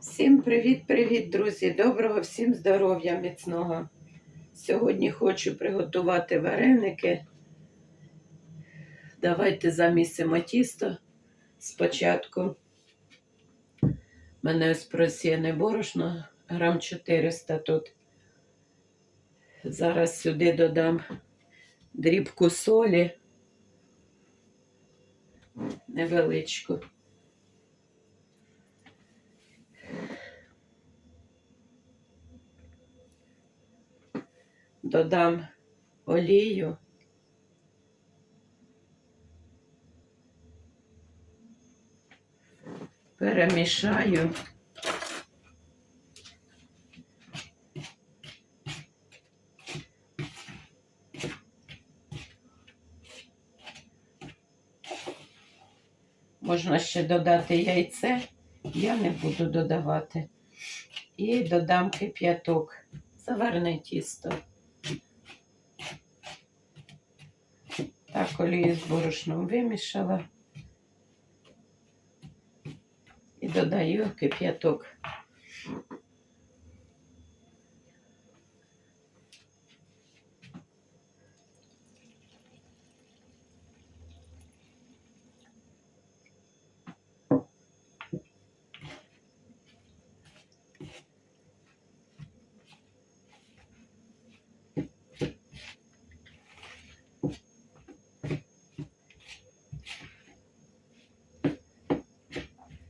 Всім привіт-привіт, друзі! Доброго всім здоров'я міцного. Сьогодні хочу приготувати вареники. Давайте замісимо тісто спочатку. У мене ось просіяне борошно, грам 400 тут. Зараз сюди додам дрібку солі, невеличку. Додам олію. Перемішаю. Можна ще додати яйце, я не буду додавати. І додам кип'яток, заварне тісто. Так, олію з борошном вимішала. І додаю кип'яток.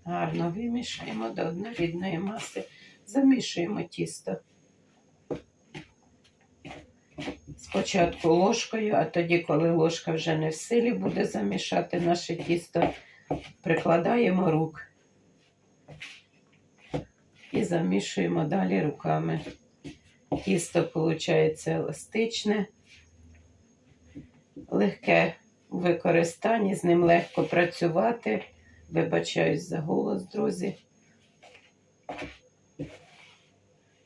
Гарно вимішаємо до однорідної маси, замішуємо тісто. Спочатку ложкою, а тоді, коли ложка вже не в силі буде замішати наше тісто, прикладаємо рук і замішуємо далі руками. Тісто виходить еластичне, легке у використанні, з ним легко працювати. Вибачаюсь за голос, друзі.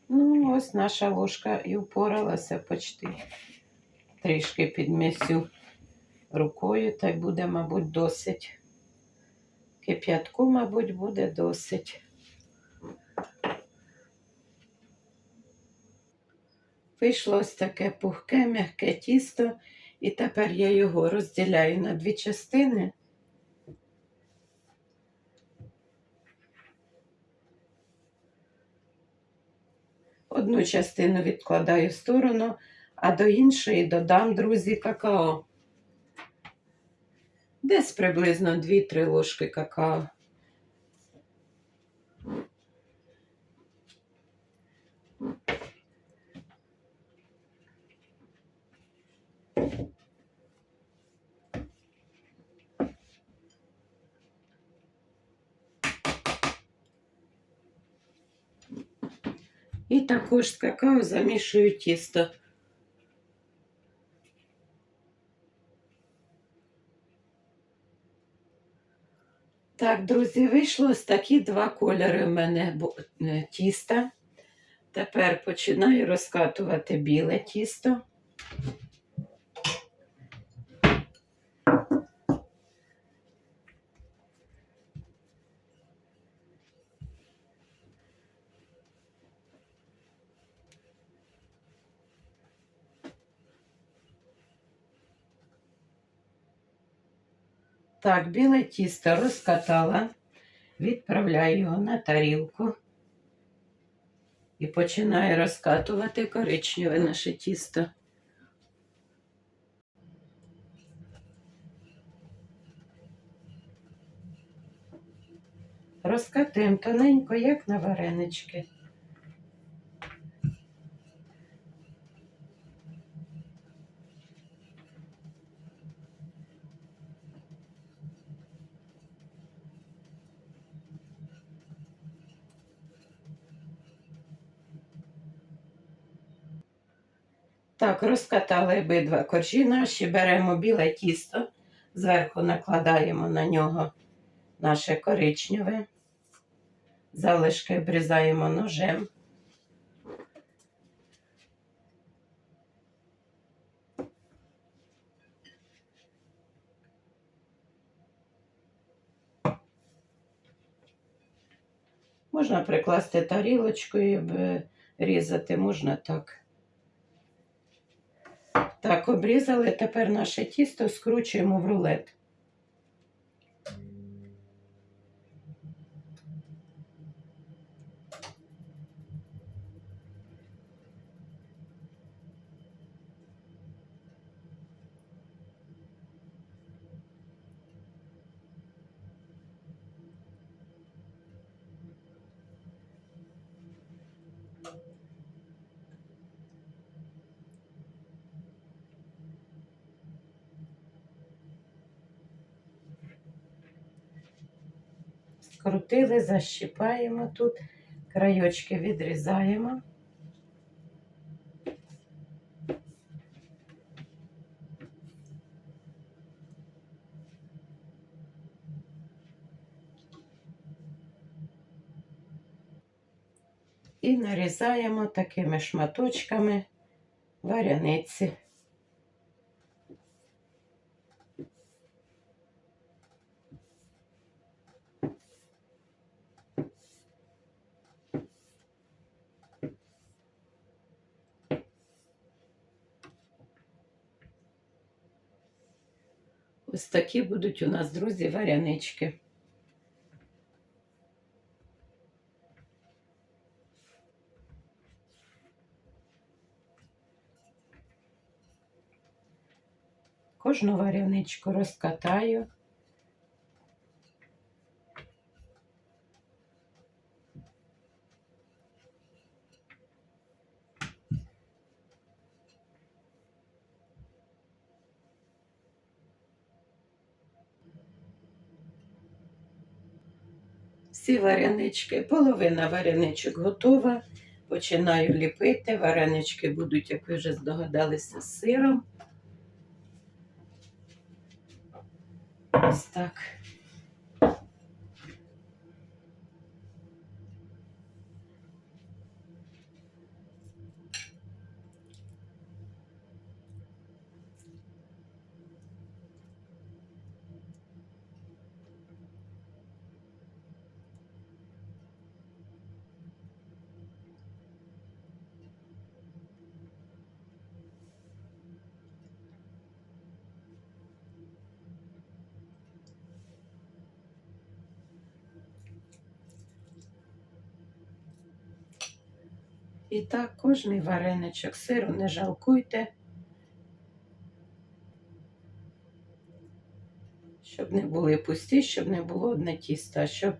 Ну, ось наша ложка і впоралася почти. Трішки підмісю рукою, та й буде, мабуть, досить. Кип'ятку, мабуть, буде досить. Вийшло ось таке пухке, м'яке тісто, і тепер я його розділяю на дві частини. Одну частину відкладаю в сторону, а до іншої додам, друзі, какао. Десь приблизно 2-3 ложки какао. І також з какао замішую тісто. Так, друзі, вийшло ось такі два кольори в мене е, тіста. Тепер починаю розкатувати біле тісто. Так, біле тісто розкатала, відправляю його на тарілку і починаю розкатувати коричневе наше тісто. Розкатуємо тоненько, як на варенички. Так, розкатали обидва коржі наші, беремо біле тісто, зверху накладаємо на нього наше коричневе, залишки обрізаємо ножем. Можна прикласти тарілочкою, різати, можна так. Так, обрізали. Тепер наше тісто скручуємо в рулет. Скрутили, защіпаємо тут, крайочки відрізаємо. І нарізаємо такими шматочками варяниці. Ось такі будуть у нас, друзі, варянички. Кожну варяничку розкатаю. Всі варенички, половина вареничок готова. Починаю ліпити. Варенички будуть, як ви вже здогадалися, з сиром. Ось так. І так, кожний вареничок сиру не жалкуйте, щоб не були пусті, щоб не було одне тісто, щоб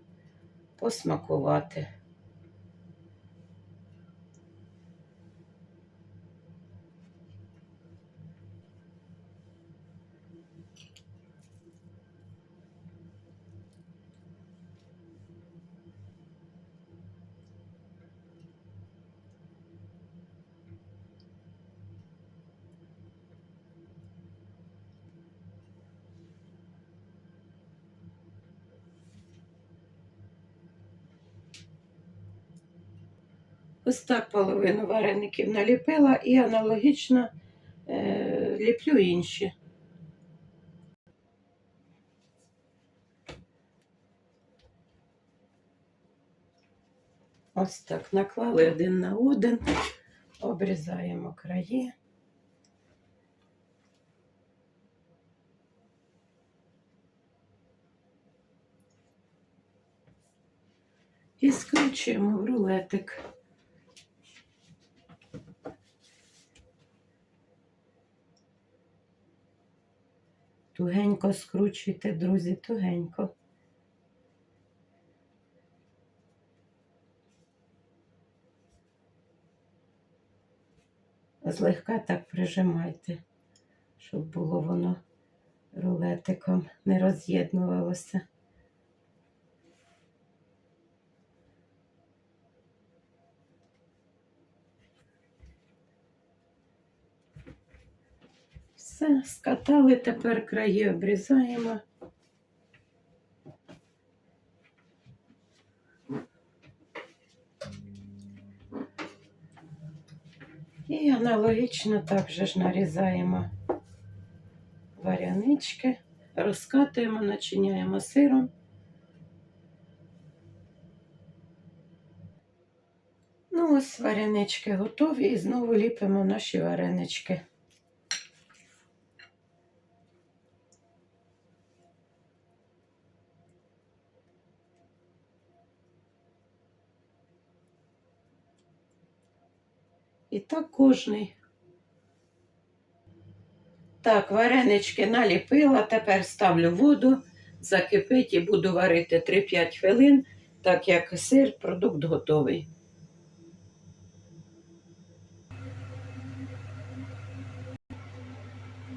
посмакувати. Ось так половину вареників наліпила і аналогічно е, ліплю інші. Ось так наклали один на один, обрізаємо краї. І скручуємо в рулетик. Тугенько скручуйте, друзі, тугенько. Злегка так прижимайте, щоб було воно рулетиком не роз'єднувалося. Все, скатали, тепер краї обрізаємо. І аналогічно також ж нарізаємо варянички, розкатуємо, начиняємо сиром. Ну, ось варенички готові і знову ліпимо наші варенички. І так кожний. Так, варенички наліпила, тепер ставлю воду, закипить і буду варити 3-5 хвилин, так як сир, продукт готовий.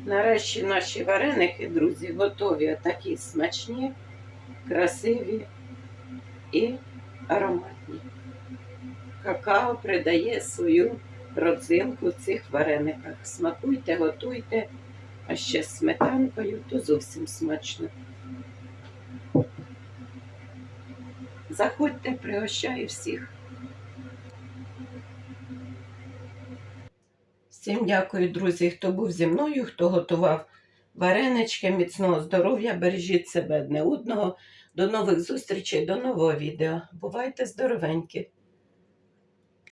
Нарешті наші вареники, друзі, готові. Такі смачні, красиві і ароматні. Какао придає свою родзинку в цих варениках. Смакуйте, готуйте, а ще з сметанкою, то зовсім смачно. Заходьте, пригощаю всіх. Всім дякую, друзі, хто був зі мною, хто готував варенички, міцного здоров'я, бережіть себе одне одного. До нових зустрічей, до нового відео. Бувайте здоровенькі!